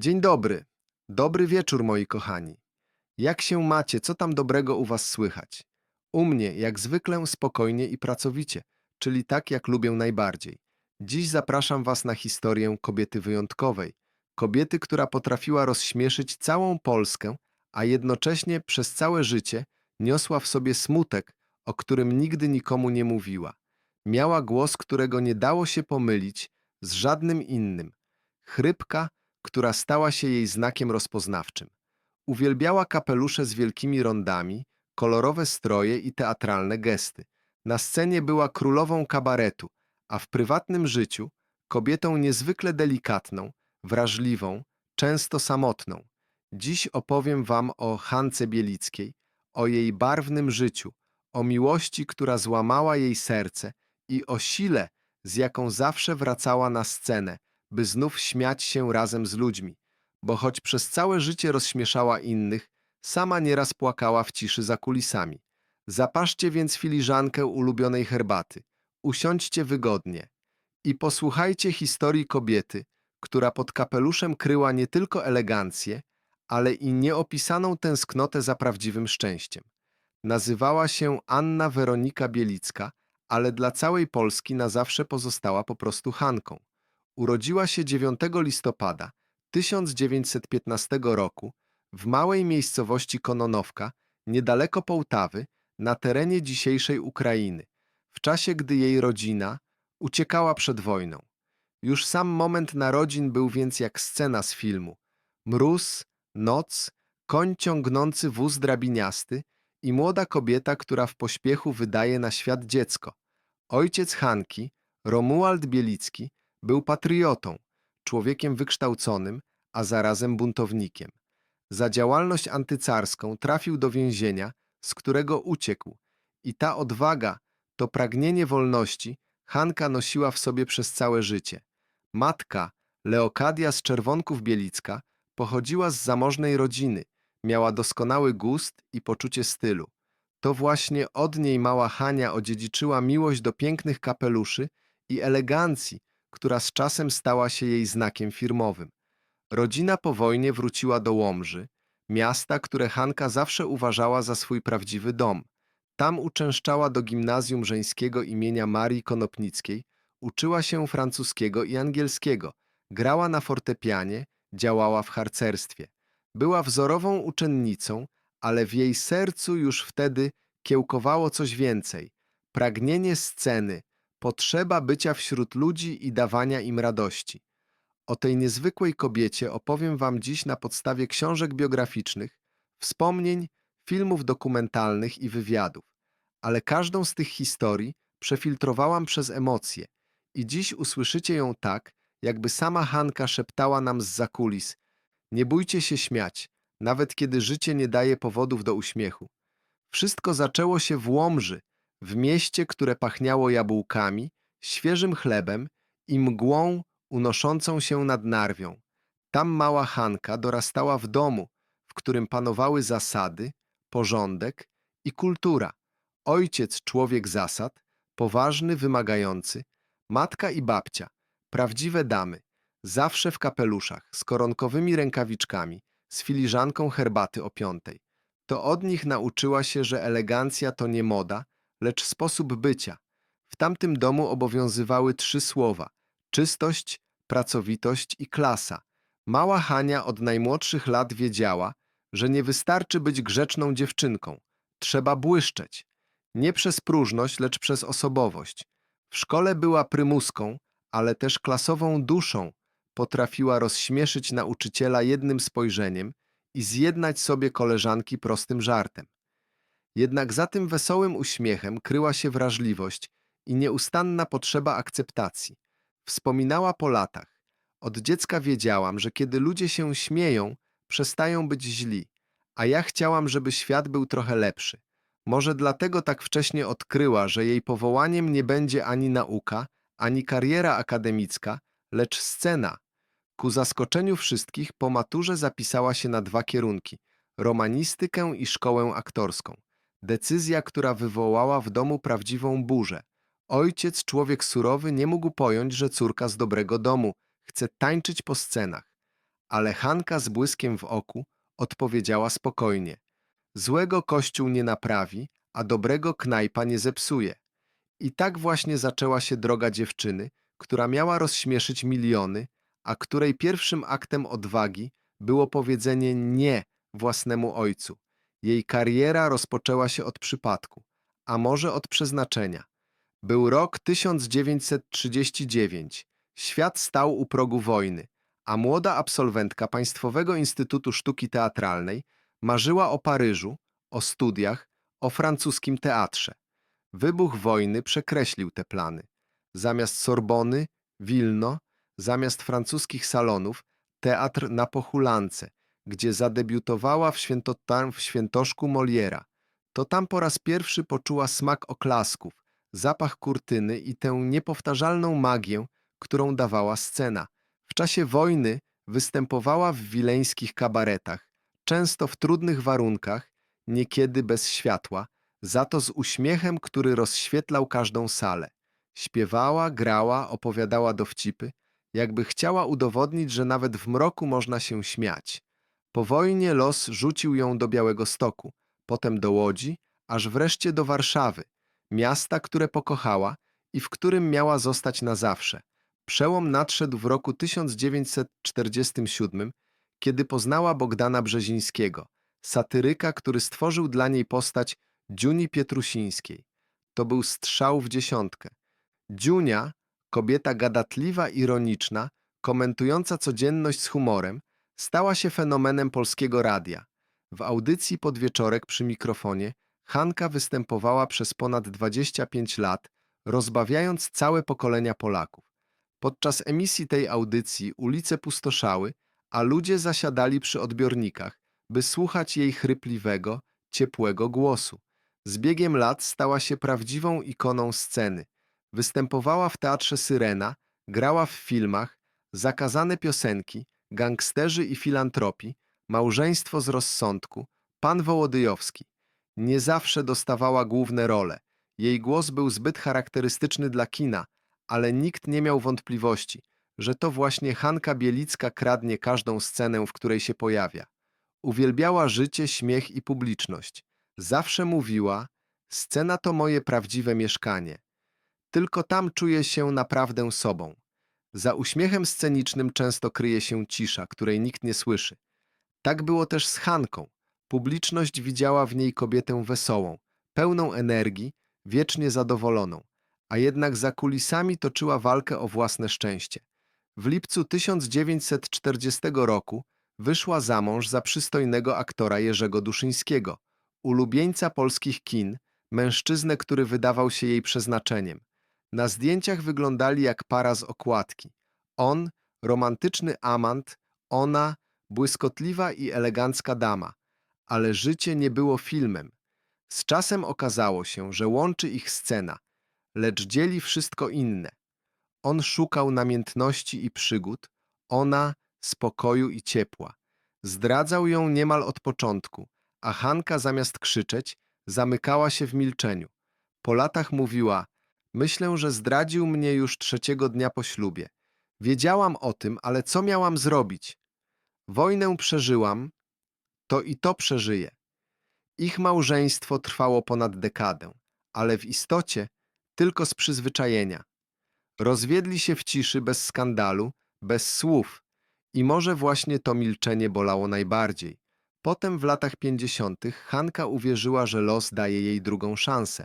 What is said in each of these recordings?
Dzień dobry. Dobry wieczór, moi kochani. Jak się macie? Co tam dobrego u was słychać? U mnie, jak zwykle, spokojnie i pracowicie, czyli tak, jak lubię najbardziej. Dziś zapraszam was na historię kobiety wyjątkowej. Kobiety, która potrafiła rozśmieszyć całą Polskę, a jednocześnie przez całe życie niosła w sobie smutek, o którym nigdy nikomu nie mówiła. Miała głos, którego nie dało się pomylić z żadnym innym. Chrypka, która stała się jej znakiem rozpoznawczym. Uwielbiała kapelusze z wielkimi rondami, kolorowe stroje i teatralne gesty. Na scenie była królową kabaretu, a w prywatnym życiu kobietą niezwykle delikatną, wrażliwą, często samotną. Dziś opowiem wam o Hance Bielickiej, o jej barwnym życiu, o miłości, która złamała jej serce i o sile, z jaką zawsze wracała na scenę, by znów śmiać się razem z ludźmi, bo choć przez całe życie rozśmieszała innych, sama nieraz płakała w ciszy za kulisami. Zapaszcie więc filiżankę ulubionej herbaty, usiądźcie wygodnie i posłuchajcie historii kobiety, która pod kapeluszem kryła nie tylko elegancję, ale i nieopisaną tęsknotę za prawdziwym szczęściem. Nazywała się Anna Weronika Bielicka, ale dla całej Polski na zawsze pozostała po prostu Hanką. Urodziła się 9 listopada 1915 roku w małej miejscowości Kononowka, niedaleko Połtawy, na terenie dzisiejszej Ukrainy, w czasie gdy jej rodzina uciekała przed wojną. Już sam moment narodzin był więc jak scena z filmu. Mróz, noc, koń ciągnący wóz drabiniasty i młoda kobieta, która w pośpiechu wydaje na świat dziecko. Ojciec Hanki, Romuald Bielicki, był patriotą, człowiekiem wykształconym, a zarazem buntownikiem. Za działalność antycarską trafił do więzienia, z którego uciekł i ta odwaga, to pragnienie wolności Hanka nosiła w sobie przez całe życie. Matka, Leokadia z Czerwonków Bielicka, pochodziła z zamożnej rodziny, miała doskonały gust i poczucie stylu. To właśnie od niej mała Hania odziedziczyła miłość do pięknych kapeluszy i elegancji, która z czasem stała się jej znakiem firmowym. Rodzina po wojnie wróciła do Łomży, miasta, które Hanka zawsze uważała za swój prawdziwy dom. Tam uczęszczała do gimnazjum żeńskiego imienia Marii Konopnickiej, uczyła się francuskiego i angielskiego, grała na fortepianie, działała w harcerstwie. Była wzorową uczennicą, ale w jej sercu już wtedy kiełkowało coś więcej. Pragnienie sceny, potrzeba bycia wśród ludzi i dawania im radości. O tej niezwykłej kobiecie opowiem wam dziś na podstawie książek biograficznych, wspomnień, filmów dokumentalnych i wywiadów. Ale każdą z tych historii przefiltrowałam przez emocje i dziś usłyszycie ją tak, jakby sama Hanka szeptała nam z zakulis. Nie bójcie się śmiać, nawet kiedy życie nie daje powodów do uśmiechu. Wszystko zaczęło się w Łomży, w mieście, które pachniało jabłkami, świeżym chlebem i mgłą unoszącą się nad Narwią. Tam mała Hanka dorastała w domu, w którym panowały zasady, porządek i kultura. Ojciec człowiek zasad, poważny, wymagający, matka i babcia, prawdziwe damy, zawsze w kapeluszach, z koronkowymi rękawiczkami, z filiżanką herbaty o piątej. To od nich nauczyła się, że elegancja to nie moda, lecz sposób bycia. W tamtym domu obowiązywały trzy słowa – czystość, pracowitość i klasa. Mała Hania od najmłodszych lat wiedziała, że nie wystarczy być grzeczną dziewczynką. Trzeba błyszczeć. Nie przez próżność, lecz przez osobowość. W szkole była prymuską, ale też klasową duszą. Potrafiła rozśmieszyć nauczyciela jednym spojrzeniem i zjednać sobie koleżanki prostym żartem. Jednak za tym wesołym uśmiechem kryła się wrażliwość i nieustanna potrzeba akceptacji. Wspominała po latach. Od dziecka wiedziałam, że kiedy ludzie się śmieją, przestają być źli, a ja chciałam, żeby świat był trochę lepszy. Może dlatego tak wcześnie odkryła, że jej powołaniem nie będzie ani nauka, ani kariera akademicka, lecz scena. Ku zaskoczeniu wszystkich po maturze zapisała się na dwa kierunki – romanistykę i szkołę aktorską. Decyzja, która wywołała w domu prawdziwą burzę. Ojciec, człowiek surowy, nie mógł pojąć, że córka z dobrego domu chce tańczyć po scenach. Ale Hanka z błyskiem w oku odpowiedziała spokojnie. Złego kościół nie naprawi, a dobrego knajpa nie zepsuje. I tak właśnie zaczęła się droga dziewczyny, która miała rozśmieszyć miliony, a której pierwszym aktem odwagi było powiedzenie nie własnemu ojcu. Jej kariera rozpoczęła się od przypadku, a może od przeznaczenia. Był rok 1939. Świat stał u progu wojny, a młoda absolwentka Państwowego Instytutu Sztuki Teatralnej marzyła o Paryżu, o studiach, o francuskim teatrze. Wybuch wojny przekreślił te plany. Zamiast Sorbony, Wilno, zamiast francuskich salonów, teatr na Pochulance, gdzie zadebiutowała w, świętotam, w świętoszku Moliera. To tam po raz pierwszy poczuła smak oklasków, zapach kurtyny i tę niepowtarzalną magię, którą dawała scena. W czasie wojny występowała w wileńskich kabaretach, często w trudnych warunkach, niekiedy bez światła, za to z uśmiechem, który rozświetlał każdą salę. Śpiewała, grała, opowiadała dowcipy, jakby chciała udowodnić, że nawet w mroku można się śmiać. Po wojnie los rzucił ją do Białego Stoku, potem do Łodzi, aż wreszcie do Warszawy, miasta, które pokochała i w którym miała zostać na zawsze. Przełom nadszedł w roku 1947, kiedy poznała Bogdana Brzezińskiego, satyryka, który stworzył dla niej postać Dziuni Pietrusińskiej. To był strzał w dziesiątkę. Dziunia, kobieta gadatliwa, ironiczna, komentująca codzienność z humorem, stała się fenomenem polskiego radia. W audycji podwieczorek przy mikrofonie Hanka występowała przez ponad 25 lat, rozbawiając całe pokolenia Polaków. Podczas emisji tej audycji ulice pustoszały, a ludzie zasiadali przy odbiornikach, by słuchać jej chrypliwego, ciepłego głosu. Z biegiem lat stała się prawdziwą ikoną sceny. Występowała w teatrze Syrena, grała w filmach, zakazane piosenki, gangsterzy i filantropi, małżeństwo z rozsądku, pan Wołodyjowski. Nie zawsze dostawała główne role. Jej głos był zbyt charakterystyczny dla kina, ale nikt nie miał wątpliwości, że to właśnie Hanka Bielicka kradnie każdą scenę, w której się pojawia. Uwielbiała życie, śmiech i publiczność. Zawsze mówiła: Scena to moje prawdziwe mieszkanie. Tylko tam czuję się naprawdę sobą. Za uśmiechem scenicznym często kryje się cisza, której nikt nie słyszy. Tak było też z Hanką. Publiczność widziała w niej kobietę wesołą, pełną energii, wiecznie zadowoloną, a jednak za kulisami toczyła walkę o własne szczęście. W lipcu 1940 roku wyszła za mąż za przystojnego aktora Jerzego Duszyńskiego, ulubieńca polskich kin, mężczyznę, który wydawał się jej przeznaczeniem. Na zdjęciach wyglądali jak para z okładki. On, romantyczny amant, ona, błyskotliwa i elegancka dama. Ale życie nie było filmem. Z czasem okazało się, że łączy ich scena, lecz dzieli wszystko inne. On szukał namiętności i przygód, ona spokoju i ciepła. Zdradzał ją niemal od początku, a Hanka zamiast krzyczeć, zamykała się w milczeniu. Po latach mówiła: Myślę, że zdradził mnie już trzeciego dnia po ślubie. Wiedziałam o tym, ale co miałam zrobić? Wojnę przeżyłam, to i to przeżyję. Ich małżeństwo trwało ponad dekadę, ale w istocie tylko z przyzwyczajenia. Rozwiedli się w ciszy bez skandalu, bez słów i może właśnie to milczenie bolało najbardziej. Potem w latach pięćdziesiątych Hanka uwierzyła, że los daje jej drugą szansę.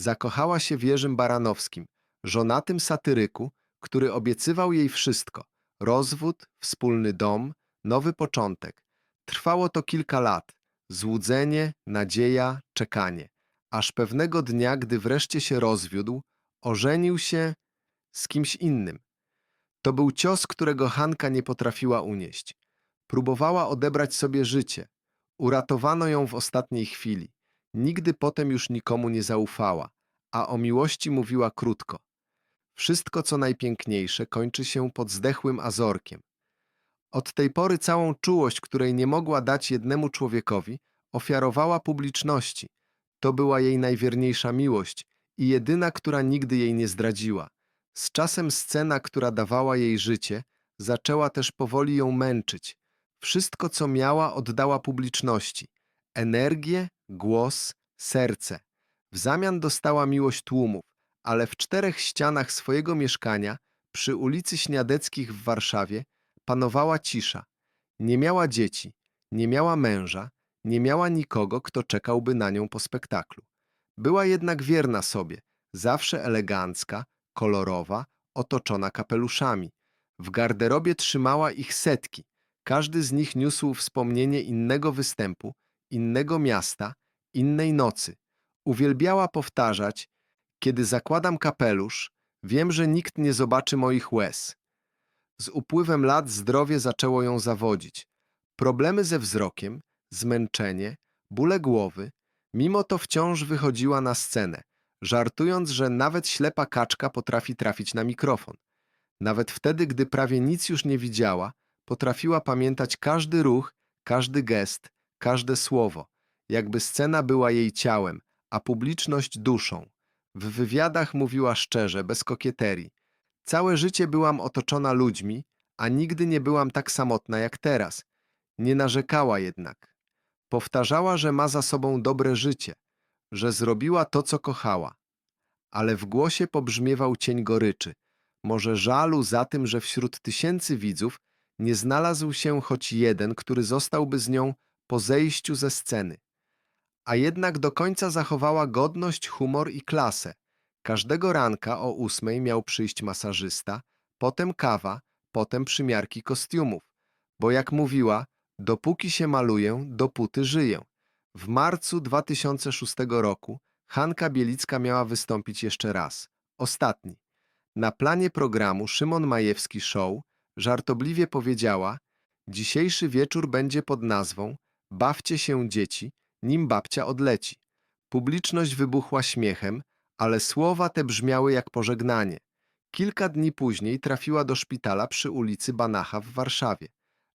Zakochała się w Jerzym Baranowskim, żonatym satyryku, który obiecywał jej wszystko – rozwód, wspólny dom, nowy początek. Trwało to kilka lat. Złudzenie, nadzieja, czekanie. Aż pewnego dnia, gdy wreszcie się rozwiódł, ożenił się z kimś innym. To był cios, którego Hanka nie potrafiła unieść. Próbowała odebrać sobie życie. Uratowano ją w ostatniej chwili. Nigdy potem już nikomu nie zaufała, a o miłości mówiła krótko. Wszystko, co najpiękniejsze, kończy się pod zdechłym azorkiem. Od tej pory całą czułość, której nie mogła dać jednemu człowiekowi, ofiarowała publiczności. To była jej najwierniejsza miłość i jedyna, która nigdy jej nie zdradziła. Z czasem scena, która dawała jej życie, zaczęła też powoli ją męczyć. Wszystko, co miała, oddała publiczności. Energię, głos, serce. W zamian dostała miłość tłumów, ale w czterech ścianach swojego mieszkania, przy ulicy Śniadeckich w Warszawie, panowała cisza. Nie miała dzieci, nie miała męża, nie miała nikogo, kto czekałby na nią po spektaklu. Była jednak wierna sobie, zawsze elegancka, kolorowa, otoczona kapeluszami. W garderobie trzymała ich setki. Każdy z nich niósł wspomnienie innego występu, innego miasta, innej nocy. Uwielbiała powtarzać: Kiedy zakładam kapelusz, wiem, że nikt nie zobaczy moich łez. Z upływem lat zdrowie zaczęło ją zawodzić. Problemy ze wzrokiem, zmęczenie, bóle głowy. Mimo to wciąż wychodziła na scenę, żartując, że nawet ślepa kaczka potrafi trafić na mikrofon. Nawet wtedy, gdy prawie nic już nie widziała, potrafiła pamiętać każdy ruch, każdy gest, każde słowo, jakby scena była jej ciałem, a publiczność duszą. W wywiadach mówiła szczerze, bez kokieterii. Całe życie byłam otoczona ludźmi, a nigdy nie byłam tak samotna jak teraz. Nie narzekała jednak. Powtarzała, że ma za sobą dobre życie, że zrobiła to, co kochała. Ale w głosie pobrzmiewał cień goryczy, może żalu za tym, że wśród tysięcy widzów nie znalazł się choć jeden, który zostałby z nią po zejściu ze sceny. A jednak do końca zachowała godność, humor i klasę. Każdego ranka o ósmej miał przyjść masażysta, potem kawa, potem przymiarki kostiumów. Bo jak mówiła, dopóki się maluję, dopóty żyję. W marcu 2006 roku Hanka Bielicka miała wystąpić jeszcze raz. Ostatni. Na planie programu Szymon Majewski Show żartobliwie powiedziała Dzisiejszy wieczór będzie pod nazwą Bawcie się dzieci, nim babcia odleci. Publiczność wybuchła śmiechem, ale słowa te brzmiały jak pożegnanie. Kilka dni później trafiła do szpitala przy ulicy Banacha w Warszawie.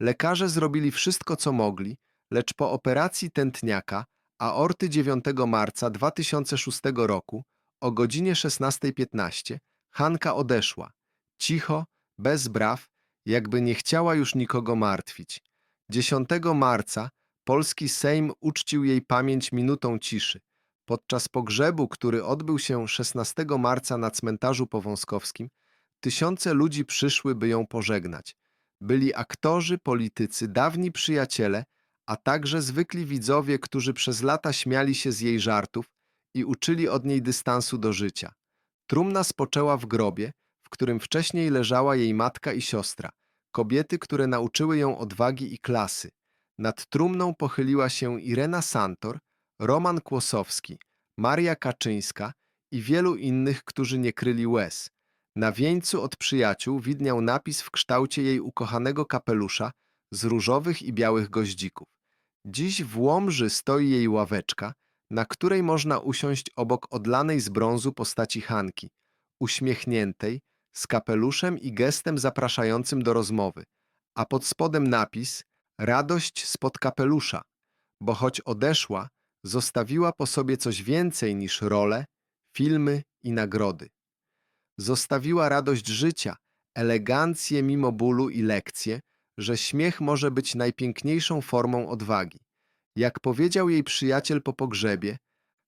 Lekarze zrobili wszystko, co mogli, lecz po operacji tętniaka aorty 9 marca 2006 roku o godzinie 16.15 Hanka odeszła. Cicho, bez braw, jakby nie chciała już nikogo martwić. 10 marca polski Sejm uczcił jej pamięć minutą ciszy. Podczas pogrzebu, który odbył się 16 marca na cmentarzu powązkowskim, tysiące ludzi przyszły, by ją pożegnać. Byli aktorzy, politycy, dawni przyjaciele, a także zwykli widzowie, którzy przez lata śmiali się z jej żartów i uczyli od niej dystansu do życia. Trumna spoczęła w grobie, w którym wcześniej leżała jej matka i siostra, kobiety, które nauczyły ją odwagi i klasy. Nad trumną pochyliła się Irena Santor, Roman Kłosowski, Maria Kaczyńska i wielu innych, którzy nie kryli łez. Na wieńcu od przyjaciół widniał napis w kształcie jej ukochanego kapelusza z różowych i białych goździków. Dziś w Łomży stoi jej ławeczka, na której można usiąść obok odlanej z brązu postaci Hanki, uśmiechniętej, z kapeluszem i gestem zapraszającym do rozmowy, a pod spodem napis Radość spod kapelusza, bo choć odeszła, zostawiła po sobie coś więcej niż role, filmy i nagrody. Zostawiła radość życia, elegancję mimo bólu i lekcję, że śmiech może być najpiękniejszą formą odwagi. Jak powiedział jej przyjaciel po pogrzebie,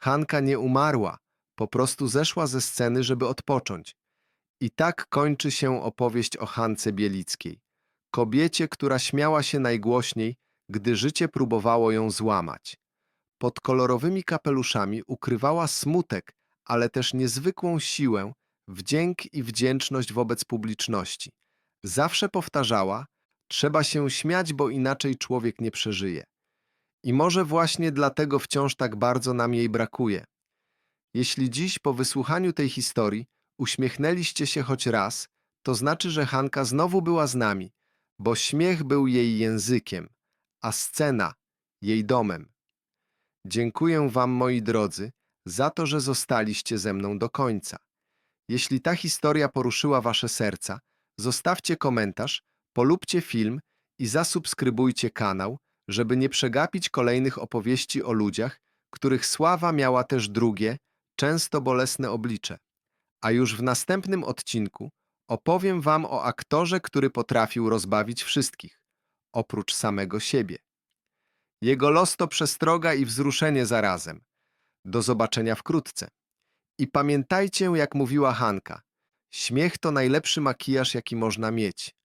Hanka nie umarła, po prostu zeszła ze sceny, żeby odpocząć. I tak kończy się opowieść o Hance Bielickiej, kobiecie, która śmiała się najgłośniej, gdy życie próbowało ją złamać. Pod kolorowymi kapeluszami ukrywała smutek, ale też niezwykłą siłę, wdzięk i wdzięczność wobec publiczności. Zawsze powtarzała, trzeba się śmiać, bo inaczej człowiek nie przeżyje. I może właśnie dlatego wciąż tak bardzo nam jej brakuje. Jeśli dziś po wysłuchaniu tej historii uśmiechnęliście się choć raz, to znaczy, że Hanka znowu była z nami, bo śmiech był jej językiem, a scena jej domem. Dziękuję Wam, moi drodzy, za to, że zostaliście ze mną do końca. Jeśli ta historia poruszyła Wasze serca, zostawcie komentarz, polubcie film i zasubskrybujcie kanał, żeby nie przegapić kolejnych opowieści o ludziach, których sława miała też drugie, często bolesne oblicze. A już w następnym odcinku opowiem Wam o aktorze, który potrafił rozbawić wszystkich. oprócz samego siebie. Jego los to przestroga i wzruszenie zarazem. Do zobaczenia wkrótce. I pamiętajcie, jak mówiła Hanka, śmiech to najlepszy makijaż, jaki można mieć.